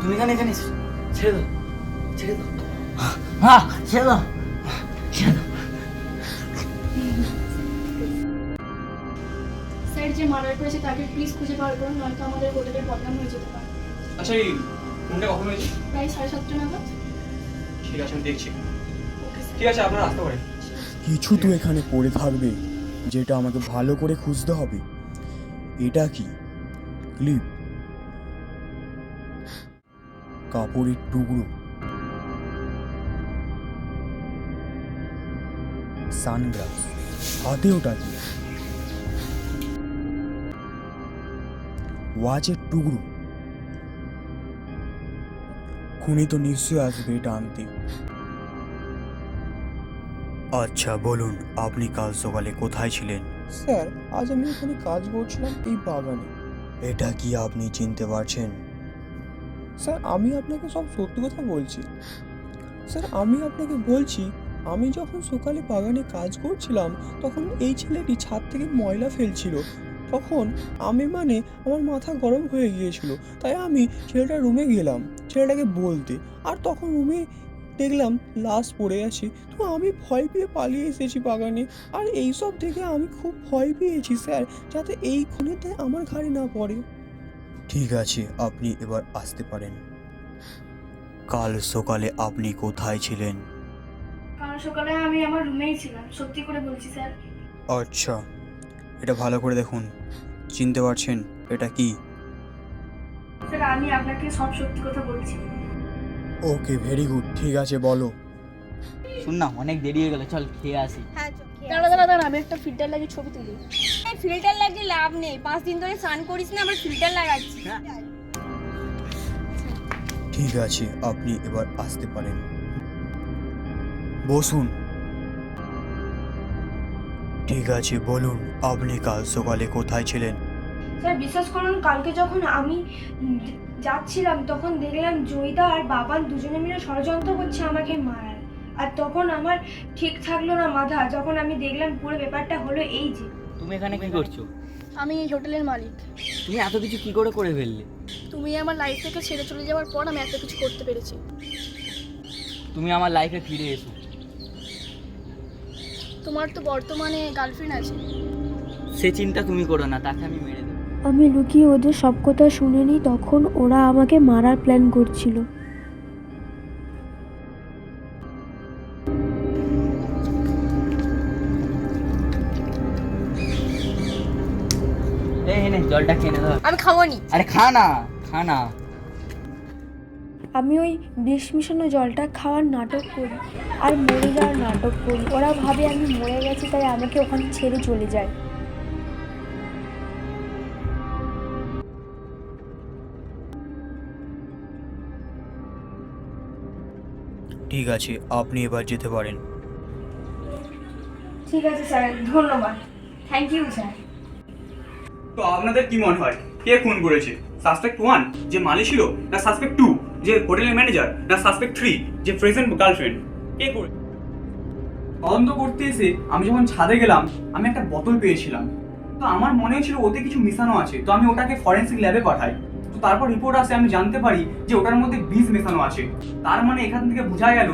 তুমি এখানে এখানে। ছেড়ে দাও। ছেড়ে দাও। হ্যাঁ ছেড়ে দাও। ছেড়ে দাও। স্যার যে মার্ডার করেছে তাকে প্লিজ খুঁজে বার করুন নয়তো আমাদের হোটেলের বদনাম হয়ে যেতে পারে। আচ্ছা এই ফোনটা কখন হয়েছে? প্রায় সাড়ে সাতটা নাগাদ। ঠিক আছে আমি দেখছি। ঠিক আছে আপনারা আসতে পারেন। কিছু তো এখানে পড়ে থাকবে যেটা আমাকে ভালো করে খুঁজতে হবে। এটা কি? ক্লিপ। কাপড়ের টুকরো। সানগ্লাস। হাতে ওটা কি ওয়াচের টুকরো। খুনি তো নিশ্চয়ই আসবে এটা আনতে। আচ্ছা বলুন আপনি কাল সকালে কোথায় ছিলেন? স্যার আজ আমি এখানে কাজ করছিলাম এই বাগানে। এটা কি আপনি চিনতে পারছেন? স্যার, আমি আপনাকে সব সত্যি কথা বলছি। স্যার, আমি আপনাকে বলছি, আমি যখন সকালে বাগানে কাজ করছিলাম, তখন এই ছেলেটি ছাদ থেকে ময়লা ফেলছিল। তখন আমি মানে আমার মাথা গরম হয়ে গিয়েছিল, তাই আমি ছেলেটার রুমে গেলাম, ছেলেটাকে বলতে। আর তখন রুমে দেখলাম, লাশ পড়ে আছে। তো আমি ভয় পেয়ে পালিয়ে এসেছি বাগানে। আর এই সব দেখে আমি খুব ভয় পেয়েছি, স্যার, যাতে এই খুনেতে আমার ঘাড়ে না পড়ে। ঠিক আছে আপনি এবার আসতে পারেন। কাল সকালে আপনি কোথায় ছিলেন? কাল সকালে আমি আমার রুমেই ছিলাম সত্যি করে বলছি স্যার। আচ্ছা এটা ভালো করে দেখুন। চিনতে পারছেন এটা কি? স্যার আমি আপনাকে সব সত্যি কথা বলছি। ওকে ভেরি গুড ঠিক আছে বলো। শুন না অনেক দেরি হয়ে গেল চল খেয়ে আসি। হ্যাঁ দাঁড়া দাঁড়া দাঁড়া আমি একটা ফিল্টার লাগিয়ে ছবি তুলি। ফিল্টার লাগিয়ে লাভ নেই। পাঁচ দিন ধরে স্নান করিস না আবার ফিল্টার লাগাচ্ছি ঠিক আছে আপনি এবার আসতে পারেন। বসুন। ঠিক আছে বলুন আপনি কাল সকালে কোথায় ছিলেন? স্যার বিশ্বাস করুন কালকে যখন আমি যাচ্ছিলাম তখন দেখলাম জয়িতা আর বাবান দুজনে মিলে ষড়যন্ত্র করছে আমাকে মারার। আর তখন আমার ঠিক থাকল না মাথা যখন আমি দেখলাম পুরো ব্যাপারটা হলো এই যে। তুমি এখানে কি করছ? আমি এই হোটেলের মালিক। তুমি এত কিছু কি করে করে ফেললে? তুমি আমার লাইফ থেকে ছেড়ে চলে যাওয়ার পর আমি এত কিছু করতে পেরেছি। তুমি আমার লাইফে ফিরে এসো। তোমার তো বর্তমানে গার্লফ্রেন্ড আছে। সে চিন্তা তুমি করো না তাকে আমি মেরে দেবো। আমি লুকিয়ে ওদের সব কথা শুনে নিই তখন ওরা আমাকে মারার প্ল্যান করছিল। এই নে জলটা খেয়ে নে আমি খাব নি আরে খা না খা না। আমি ওই বিষ মিশানো জলটা খাওয়ার নাটক করি আর মরে যাওয়ার নাটক করি। ওরা ভাবে আমি মরে গেছি তাই আমাকে ওখানে ছেড়ে চলে যায়। ঠিক আছে আপনি এবার যেতে পারেন। ঠিক আছে স্যার। ধন্যবাদ। Thank you sir. তো আপনাদের কি মনে হয়? কে খুন করেছে? সাসপেক্ট ওয়ান যে মালি ছিল, না সাসপেক্ট টু যে হোটেলের ম্যানেজার না সাসপেক্ট থ্রি যে প্রেজেন্ট গার্লফ্রেন্ড কে করে তদন্ত করতে এসে আমি যখন ছাদে গেলাম, আমি একটা বোতল পেয়েছিলাম। তো আমার মনে হয়েছিল ওতে কিছু মিশানো আছে। তো আমি ওটাকে ফরেন্সিক ল্যাবে পাঠাই। তো তারপর রিপোর্ট আসে, আমি জানতে পারি যে ওটার মধ্যে বিষ মেশানো আছে। তার মানে এখান থেকে বোঝা গেল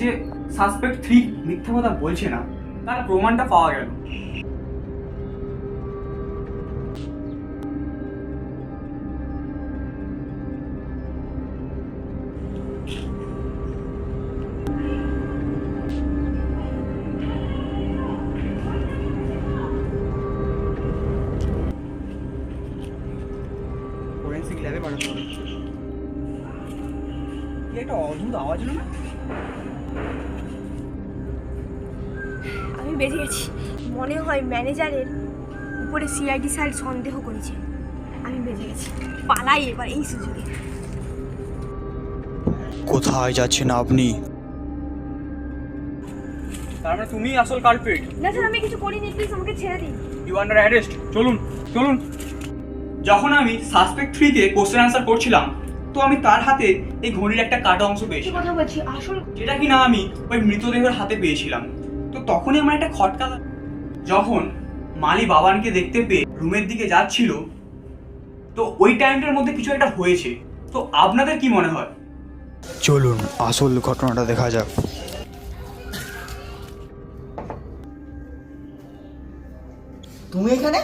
যে সাসপেক্ট থ্রি মিথ্যা কথা বলছে না। তার প্রমাণটা পাওয়া গেল। কি একটা অদ্ভুত আওয়াজ হলো না? আমি বেরিয়ে গেছি। মনে হয় ম্যানেজারের উপরে সিআইডি স্যার সন্দেহ করেছে। আমি বেরিয়ে গেছি। পালাই এবার এই সুযোগে। কোথায় যাচ্ছেন আপনি? তার মানে তুমি আসল কালপ্রিট না স্যার আমি কিছু করিনি প্লিজ আমাকে ছেড়ে দিন। ইউ আন্ডার অ্যারেস্ট চলুন চলুন। যখন আমি সাসপেক্ট থ্রিকে কোশ্চেন আনসার করছিলাম তো আমি তার হাতে এই ঘড়ির একটা কাটা অংশ কি পেয়েছিলাম কথা বলছি? আসল যেটা কিনা আমি ওই মৃতদেহের হাতে পেয়েছিলাম। তো তখনই আমার একটা খটকা যখন মালি বাবানকে দেখতে পেয়ে রুমের দিকে যাচ্ছিল তো ওই টাইমটার মধ্যে কিছু একটা হয়েছে। তো আপনাদের কি মনে হয়? চলুন আসল ঘটনাটা দেখা যাক। তুমি এখানে?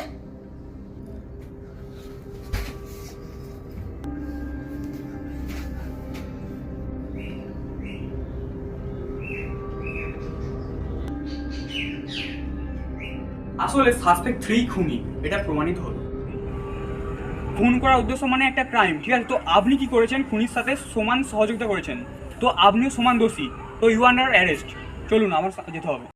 আসলে সাসপেক্ট থ্রি খুনি, এটা প্রমাণিত হলো। খুন করার উদ্দেশ্য মানে একটা ক্রাইম ঠিক আছে? তো আপনি কি করেছেন? খুনির সাথে সমান সহযোগিতা করেছেন। তো আপনিও সমান দোষী। তো ইউ আন্ডার অ্যারেস্ট চলুন, আমার যেতে হবে।